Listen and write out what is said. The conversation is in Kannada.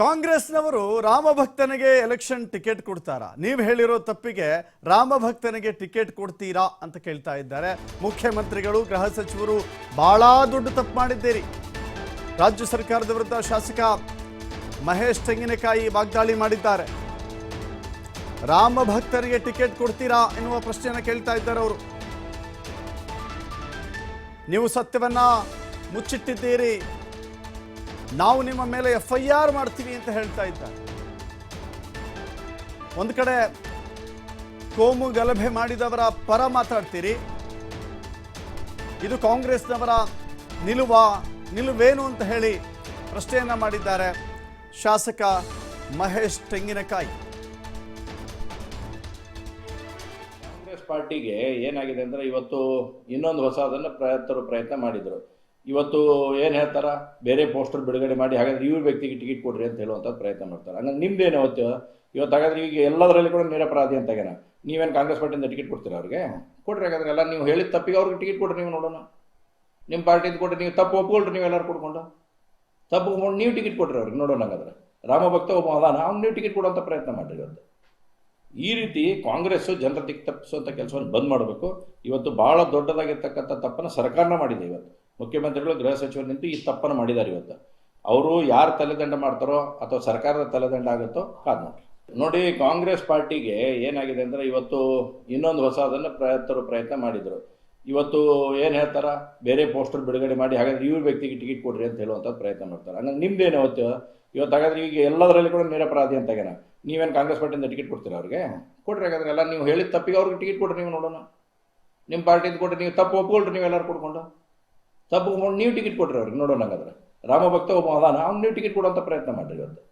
ಕಾಂಗ್ರೆಸ್ನವರು ರಾಮಭಕ್ತನಿಗೆ ಎಲೆಕ್ಷನ್ ಟಿಕೆಟ್ ಕೊಡ್ತಾರ? ನೀವು ಹೇಳಿರೋ ತಪ್ಪಿಗೆ ರಾಮಭಕ್ತನಿಗೆ ಟಿಕೆಟ್ ಕೊಡ್ತೀರಾ ಅಂತ ಕೇಳ್ತಾ ಇದ್ದಾರೆ. ಮುಖ್ಯಮಂತ್ರಿಗಳು, ಗೃಹ ಸಚಿವರು, ಬಹಳ ದೊಡ್ಡ ತಪ್ಪು ಮಾಡಿದ್ದೀರಿ. ರಾಜ್ಯ ಸರ್ಕಾರದ ವಿರುದ್ಧ ಶಾಸಕ ಮಹೇಶ್ ತೆಂಗಿನಕಾಯಿ ವಾಗ್ದಾಳಿ ಮಾಡಿದ್ದಾರೆ. ರಾಮಭಕ್ತರಿಗೆ ಟಿಕೆಟ್ ಕೊಡ್ತೀರಾ ಎನ್ನುವ ಪ್ರಶ್ನೆಯನ್ನು ಕೇಳ್ತಾ ಇದ್ದಾರೆ ಅವರು. ನೀವು ಸತ್ಯವನ್ನ ಮುಚ್ಚಿಟ್ಟಿದ್ದೀರಿ. ನಾವು ನಿಮ್ಮ ಮೇಲೆ ಎಫ್ ಐ ಆರ್ ಮಾಡ್ತೀವಿ ಅಂತ ಹೇಳ್ತಾ ಇದ್ದಾರೆ. ಒಂದು ಕಡೆ ಕೋಮು ಗಲಭೆ ಮಾಡಿದವರ ಪರ ಮಾತಾಡ್ತೀರಿ. ಇದು ಕಾಂಗ್ರೆಸ್ನವರ ನಿಲುವ, ನಿಲುವೇನು ಅಂತ ಹೇಳಿ ಪ್ರಶ್ನೆಯನ್ನ ಮಾಡಿದ್ದಾರೆ ಶಾಸಕ ಮಹೇಶ್ ತೆಂಗಿನಕಾಯಿ. ಕಾಂಗ್ರೆಸ್ ಪಾರ್ಟಿಗೆ ಏನಾಗಿದೆ ಅಂದ್ರೆ ಇವತ್ತು ಇನ್ನೊಂದು ಹೊಸದನ್ನ ಪ್ರಯತ್ನ ಪ್ರಯತ್ನ ಮಾಡಿದ್ರು. ಇವತ್ತು ಏನು ಹೇಳ್ತಾರೆ? ಬೇರೆ ಪೋಸ್ಟರ್ ಬಿಡುಗಡೆ ಮಾಡಿ, ಹಾಗಾದ್ರೆ ಇವ್ರ ವ್ಯಕ್ತಿಗೆ ಟಿಕೆಟ್ ಕೊಡ್ರಿ ಅಂತ ಹೇಳುವಂಥ ಪ್ರಯತ್ನ ಮಾಡ್ತಾರೆ. ಹಂಗಂದ್ರೆ ನಿಮ್ದೇನು ಅವತ್ತು ಇವತ್ತು ಹಾಗಾದ್ರೆ ಈಗ ಎಲ್ಲದರಲ್ಲಿ ಕೂಡ ನಿರಪರಾಧಿ ಅಂತಾಗೇನ ನೀವೇನು ಕಾಂಗ್ರೆಸ್ ಪಾರ್ಟಿಯಿಂದ ಟಿಕೆಟ್ ಕೊಡ್ತೀರಾ ಅವ್ರಿಗೆ? ಕೊಡ್ರಿ ಹಾಗಾದ್ರೆ ಎಲ್ಲ ನೀವು ಹೇಳಿದ ತಪ್ಪಿಗೆ ಅವ್ರಿಗೆ ಟಿಕೆಟ್ ಕೊಡ್ರಿ ನೀವು ನೋಡೋಣ. ನಿಮ್ಮ ಪಾರ್ಟಿಯಿಂದ ಕೊಡ್ರಿ ನೀವು ತಪ್ಪು ಒಪ್ಕೊಳ್ರಿ ನೀವು ಎಲ್ಲರೂ ಕೊಡ್ಕೊಂಡು. ತಪ್ಪು ಒಪ್ಕೊಂಡು ನೀವು ಟಿಕೆಟ್ ಕೊಡ್ರಿ ಅವ್ರಿಗೆ ನೋಡೋಣ ಹಾಗಾದ್ರೆ. ರಾಮಭಕ್ತ ಒಬ್ಬ ಅದಾನ ಅವ್ನು ನೀವು ಟಿಕೆಟ್ ಕೊಡುವಂಥ ಪ್ರಯತ್ನ ಮಾಡಿರಿ ಇವತ್ತು. ಈ ರೀತಿ ಕಾಂಗ್ರೆಸ್ ಜನರ ತಪ್ಪಿಸುವಂಥ ಕೆಲಸವನ್ನು ಬಂದ್ ಮಾಡಬೇಕು. ಇವತ್ತು ಭಾಳ ದೊಡ್ಡದಾಗಿರ್ತಕ್ಕಂಥ ತಪ್ಪನ್ನು ಸರ್ಕಾರನ ಮಾಡಿದೆ ಇವತ್ತು. ಮುಖ್ಯಮಂತ್ರಿಗಳು, ಗೃಹ ಸಚಿವರು ನಿಂತು ಈ ತಪ್ಪನ್ನು ಮಾಡಿದ್ದಾರೆ ಇವತ್ತು. ಅವರು ಯಾರು ತಲೆದಂಡ ಮಾಡ್ತಾರೋ ಅಥವಾ ಸರ್ಕಾರದ ತಲೆದಂಡ ಆಗುತ್ತೋ ಕಾದ್ ನೋಡಿ ನೋಡಿ, ಕಾಂಗ್ರೆಸ್ ಪಾರ್ಟಿಗೆ ಏನಾಗಿದೆ ಅಂದ್ರೆ ಇವತ್ತು ಇನ್ನೊಂದು ಹೊಸದನ್ನ ಪ್ರಯತ್ನರು ಪ್ರಯತ್ನ ಮಾಡಿದ್ರು. ಇವತ್ತು ಏನು ಹೇಳ್ತಾರ? ಬೇರೆ ಪೋಸ್ಟರ್ ಬಿಡುಗಡೆ ಮಾಡಿ, ಹಾಗಾದ್ರೆ ಇವ್ರ ವ್ಯಕ್ತಿಗೆ ಟಿಕೆಟ್ ಕೊಡ್ರಿ ಅಂತ ಹೇಳುವಂಥ ಪ್ರಯತ್ನ ಮಾಡ್ತಾರೆ. ಹಂಗಂದ್ರೆ ನಿಮ್ದೇನು ಅವತ್ತು? ಇವತ್ತು ಹಾಗಾದ್ರೆ ಈಗ ಎಲ್ಲದರಲ್ಲಿ ಕೂಡ ನಿರಪರಾಧಿ ಅಂತಾಗೇನ ನೀವೇನು ಕಾಂಗ್ರೆಸ್ ಪಾರ್ಟಿಯಿಂದ ಟಿಕೆಟ್ ಕೊಡ್ತೀರಾ ಅವ್ರಿಗೆ? ಕೊಡ್ರಿ ಹಾಗಾದ್ರೆ ಎಲ್ಲ ನೀವು ಹೇಳಿದ ತಪ್ಪಿಗೆ ಅವ್ರಿಗೆ ಟಿಕೆಟ್ ಕೊಡ್ರಿ ನೀವು ನೋಡೋಣ. ನಿಮ್ಮ ಪಾರ್ಟಿಯಿಂದ ಕೊಟ್ಟರೆ ನೀವು ತಪ್ಪು ಒಪ್ಕೊಳ್ರಿ ನೀವು ಎಲ್ಲರೂ ಕೊಡ್ಕೊಂಡು. ತಪ್ಪು ನೀವು ಟಿಕೆಟ್ ಕೊಟ್ಟರೆ ಅವ್ರಿಗೆ, ನೋಡೋಣ ಹಾಗಾದ್ರೆ. ರಾಮಭಕ್ತ ಒಬ್ಬ ಅದಾನ ಅವ್ನು ನೀವು ಟಿಕೆಟ್ ಕೊಡುವಂಥ ಪ್ರಯತ್ನ ಮಾಡ್ರಿ ಇವತ್ತು.